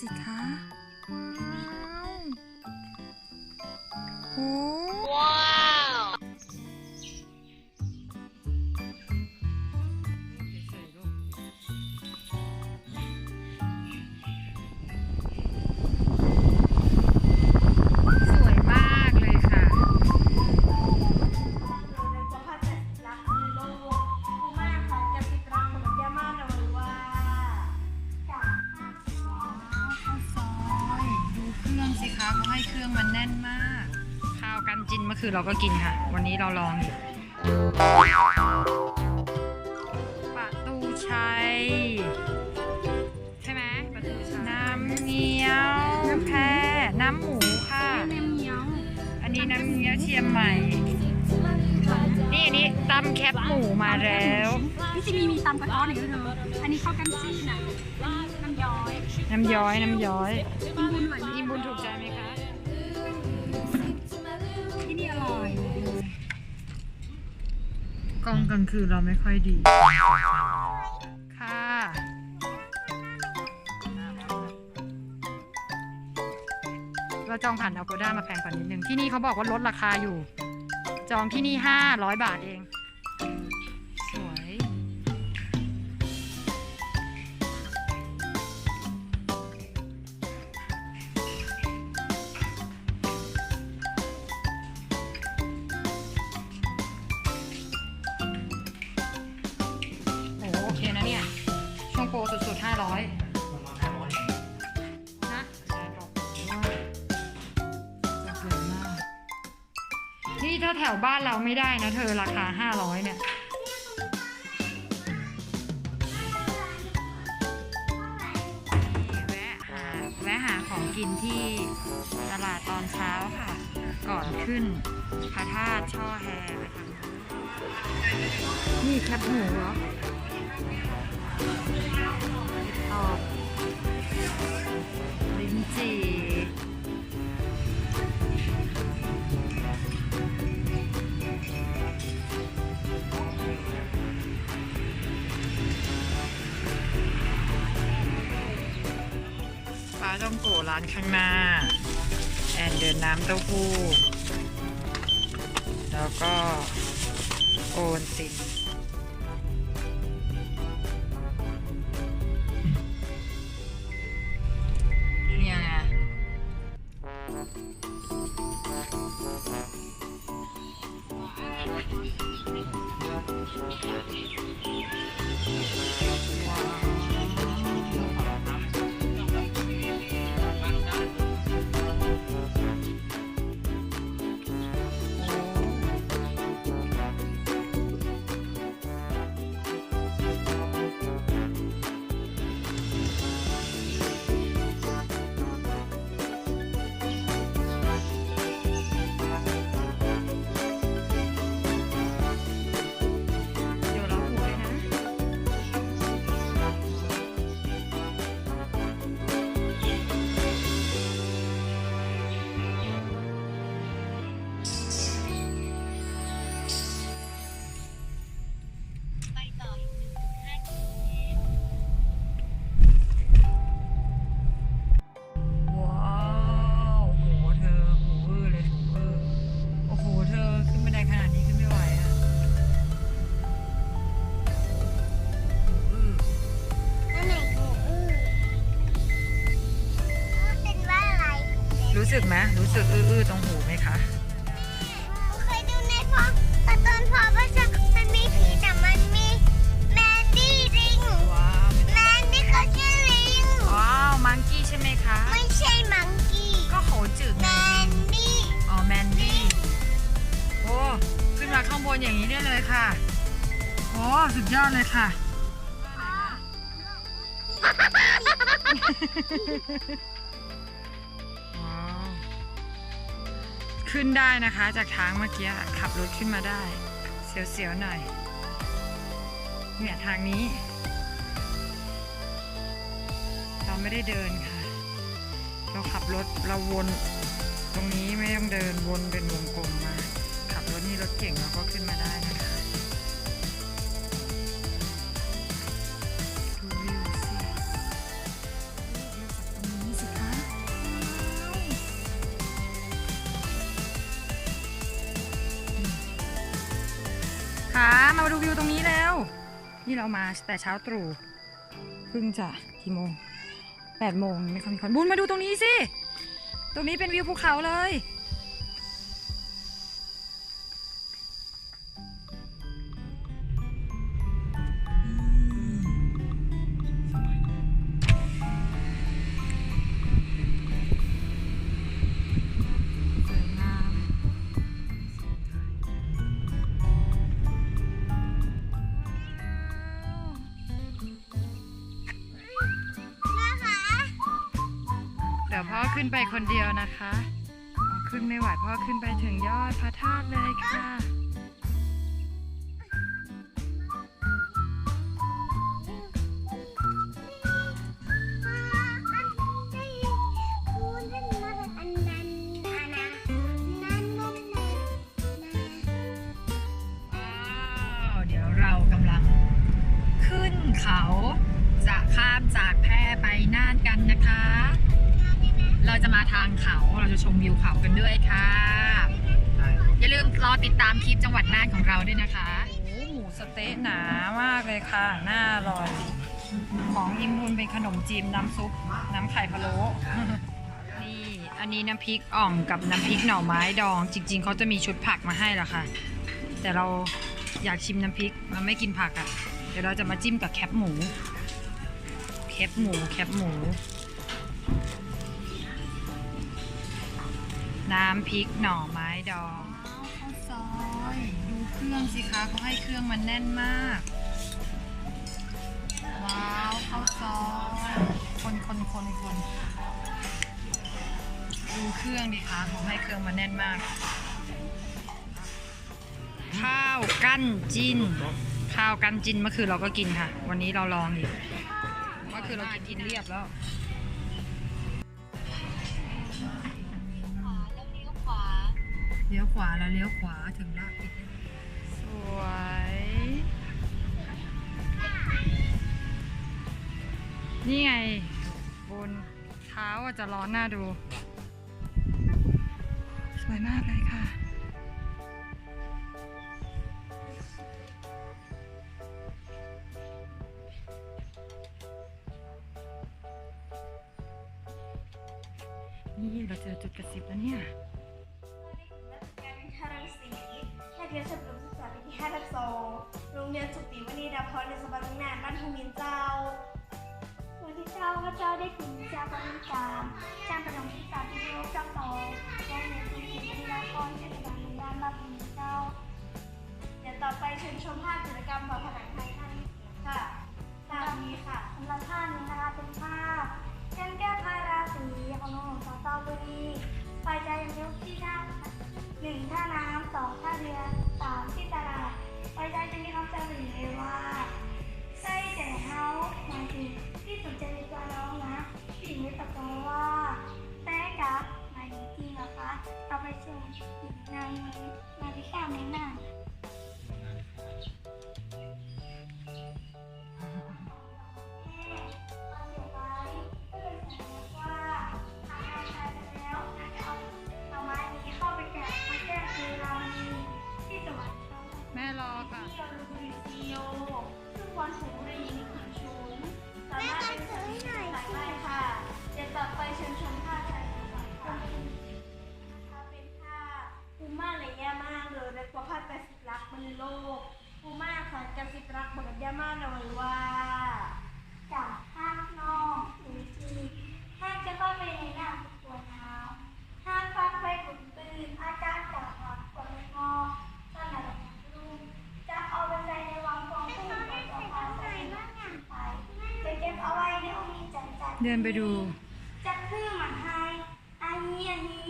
สิค กันจินเมื่อคืนเราก็กินค่ะ วันนี้เราลองอีกประตูชัย ใช่ไหมประตูชัยน้ำเงี้ยวน้ำแพรน้ำหมูค่ะ อันนี้น้ำเงี้ยวเชียงใหม่ นี่อันนี้ตำแคบหมูมาแล้วที่จะมีมีตำกระท้อนอีกด้วยเธออันนี้ข้าวกันจี้นะน้ำย้อย น้ำย้อย น้ำย้อย อิมบุญหวานอิ่มบุญถูกใจไหม ล้องกลางคืนเราไม่ค่อยดี ค่ะเราจองผ่านอ g โ d a มาแพงกว่านิดนึงที่นี่เขาบอกว่าลดราคาอยู่ จองที่นี่ 500 บาทเอง ถ้าแถวบ้านเราไม่ได้นะเธอราคา 500 เนี่ย แวะหาแวะหาของกินที่ตลาดตอนเช้าค่ะ ก่อนขึ้นพระธาตุช่อแฮไปทางนี่แคบหมูเหรอาต้องโกร้านข้างหน้า แอนเดินน้ำเต้าหู้ แล้วก็โอนตินเนี่ยไงเรู้สึกไหมรู้สึกอื้ออื้อตรงหูไหมคะเคยดูในพอการ์ตูนพอว่าจะมันมีผีแต่มันมีแมนดี้ลิงว้าวแมนดี้เขาชื่อลิงว้าวมังกี้ใช่ไหมคะ ไม่ใช่มังกี้ก็โหจืดแมไงนดี้อ๋อแมนดี้โอ้ขึ้นมาข้างบนอย่างนี้ได้เลยค่ะโอ้สุดยอดเลยค่ะ ขึ้นได้นะคะ จากทางเมื่อกี้ขับรถขึ้นมาได้ เสียวๆหน่อย เนี่ยทางนี้ เราไม่ได้เดินค่ะ เราขับรถเราวนตรงนี้ไม่ต้องเดินวนเป็นวงกลมมา ขับรถนี่รถเก่งเราก็ขึ้นมาได้นะคะ มาดูวิวตรงนี้แล้ว นี่เรามาแต่เช้าตรู่เพิ่งจะกี่โมงแปดโมงไม่ค่อยมีคนบุญมาดูตรงนี้สิ ตรงนี้เป็นวิวภูเขาเลย ดี๋ยวพ่อขึ้นไปคนเดียวนะคะขึ้นไม่ไหวพ่อขึ้นไปถึงยอดพระธาตุเลยค่ะว้าวเดี๋ยวเรากำลังขึ้นเขาจะข้ามจากแพร่ไปน่านกันนะคะ เราจะมาทางเขาเราจะชมวิวเขากันด้วยค่ะ อย่าลืมรอติดตามคลิปจังหวัดน่านของเราด้วยนะคะโอ้หมูสะเต๊ะหนามากเลยค่ะ น่าอร่อย ของยิมบุญเป็นขนมจีนน้ำซุป น้ำไข่พะโล้นี่อันนี้น้ำพริกอ่องกับน้ำพริกหน่อไม้ดอง จริง ๆเขาจะมีชุดผักมาให้ละค่ะ แต่เราอยากชิมน้ำพริกเราไม่กินผักอะ่ะ เดี๋ยวเราจะมาจิ้มกับแคปหมู แคปหมูแคปหมู น้ำพริกหน่อไม้ดองข้าวซอยดูเครื่องสิคะเขาให้เครื่องมันแน่นมาก ว้าวข้าวซอยคนคนคนคนดูเครื่องดิคะเขาให้เครื่องมันแน่นมาก ข้าวกั้นจิ้น ข้าวกั้นจิ้นเมื่อคืนเราก็กินค่ะ วันนี้เราลองอีกเมื่อคืนเรากินกินเรียบแล้ว เลี้ยวขวาแล้วเลี้ยวขวาถึงลาดปิดได้เลยสวย นี่ไง บนเท้าอะจะร้อนหน้าดู สวยมากเลยค่ะ นี่เราเจอจุดกระสิบแล้วเนี่ย เรียนชมระถมศึกษาปีที่5ทับ2โรงเรียนสุติวณีดาพรในสบังนานบ้านทูมินเจ้า วันที่เจ้าก็เจ้าได้คุณเจ้าประดิษฐานจ้างประดมศึกษาที่โลกจ้าโตโรงเรียนคุณศิริราพรเทศบาลเมืองานบ้านคุณเจ้า เดี๋ยวต่อไปเชิญชมภาพกิจกรรมฝาผนังไทยท่านค่ะตามนี้ค่ะสำหรับท่านนี้นะคะเป็นภาพแก้มแก้วพาราสีของน้องของสาวเตาบุรีฝ่ายใจยังยกที่ท่าหนึ่งท่าน้ำส องท่าเรือสามที่ตลาดฝ่ายใจจะมีคำเฉลยเลยว่าใส่แต่เฮาหมายถึงที่สนใจในตัวน้องนะสิ่งนี้ตะโกนว่าแต่กับหมายถึงจริงเหรอคะเราไปชมอีกนางนาฬิกาไม่นา เดินไปดูจะคือหมันให้อันนี้อันนี้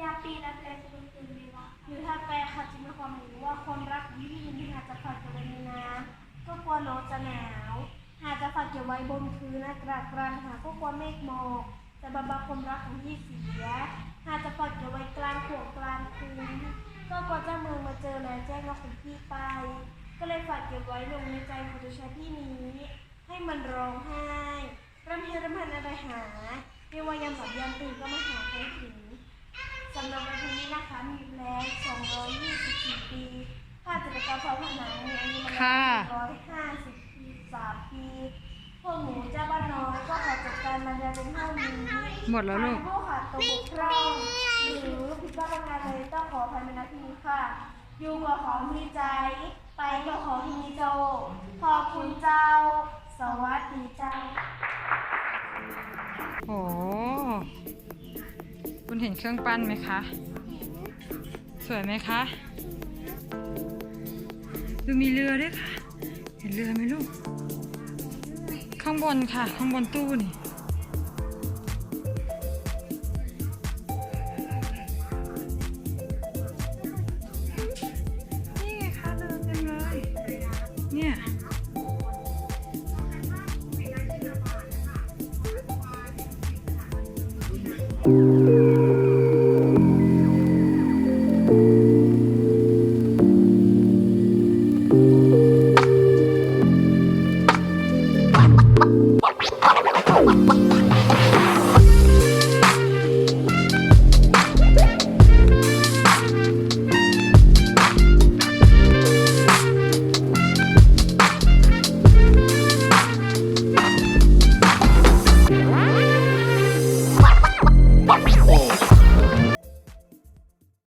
ยาปีละเลยจะเป็นปืนดีวะหรือถ้าแปลค่ะจะมีความรู้ว่าคนรักยิ่งยินที่หากจะฝากอยู่ในน้ำก็กลัวโนตจะหนาวหากจะฝากเก็บไว้บนพื้นอากาศกลางหาก็กลัวเมฆหมอกจะบำบัดความรักของที่เสียหากจะฝากเก็บไว้กลางขวงกลางคืนก็กลัวเจ้าเมืองมาเจอแล้วแจ้งว่าของพี่ไป ก็เลยฝากเก็บไว้ลงในใจของตัวชายที่นี้ให้มันร้องไห้ รำเฮรำพันอะไรหาไม่ว่ายามหลับยามตื่นก็มาหาใครถึงสำหรับวันนี้นะคะมีแล้ว224 ปีค่าจิตรกรรมฝาผนังมีอายุประมาค่ะณร้อยห้าสิบสามปีพวกหนูเจ้าบ้านน้อยก็ขอจัดการบรรยายเป็นเท่านี้หมดแล้วลูกผู้ขาดตัวบกพร่องหรือผิดพลาดประการใดต้องขออภัยในหน้าที่นี้ค่ะอยู่ก็ขอมีใจ ไปก็ขอมีโจขอบคุณเจ้า สวัสดีเจ้า โอ้คุณเห็นเครื่องปั้นไหมคะ สวยไหมคะดูมีเรือด้วยค่ะ เห็นเรือไหมลูก ข้างบนค่ะ ข้างบนตู้นี่